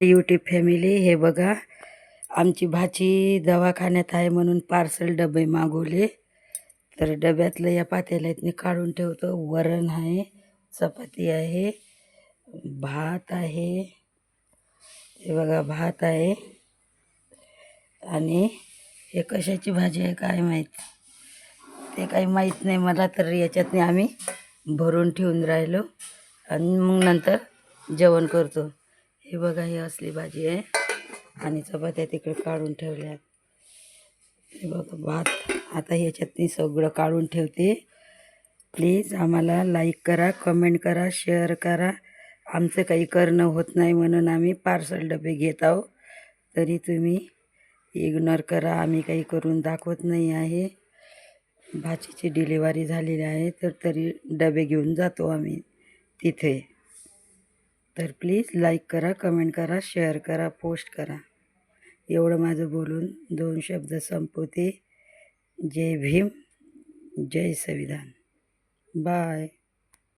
YouTube family हे बघा. आमची भाची दवाखान्यात आहे म्हणून पार्सल डबे मागवले. तर डब्यातलं या पातेल्यातनी काढून ठेवतो. वरण आहे चपाती आहे भात आहे. हे बघा भात आहे. आणि हे कशाची भाजी आहे काय माहीत? ते काही माहीत नाही. मला तर याच्यातनी आम्ही भरून ठेवून राहिलो. आणि मग नंतर जेवण करतो. हे बघा ही असली भाजी आहे. आणि चपात्या तिकडे काढून ठेवल्या हे बघा भात. आता ह्याच्यात मी सगळं काढून ठेवते. प्लीज आम्हाला लाईक करा कमेंट करा शेअर करा. आमचं काही करणं होत नाही म्हणून आम्ही पार्सल डबे घेत आहो तरी तुम्ही इग्नोर करा. आम्ही काही करून दाखवत नाही आहे. भाचीची डिलिव्हरी झालेली आहे तर तरी डबे घेऊन जातो आम्ही तिथे. तर प्लीज लाईक करा कमेंट करा शेअर करा पोस्ट करा. एवढं माझं बोलून दोन शब्द संपवते. जय भीम जय संविधान. बाय.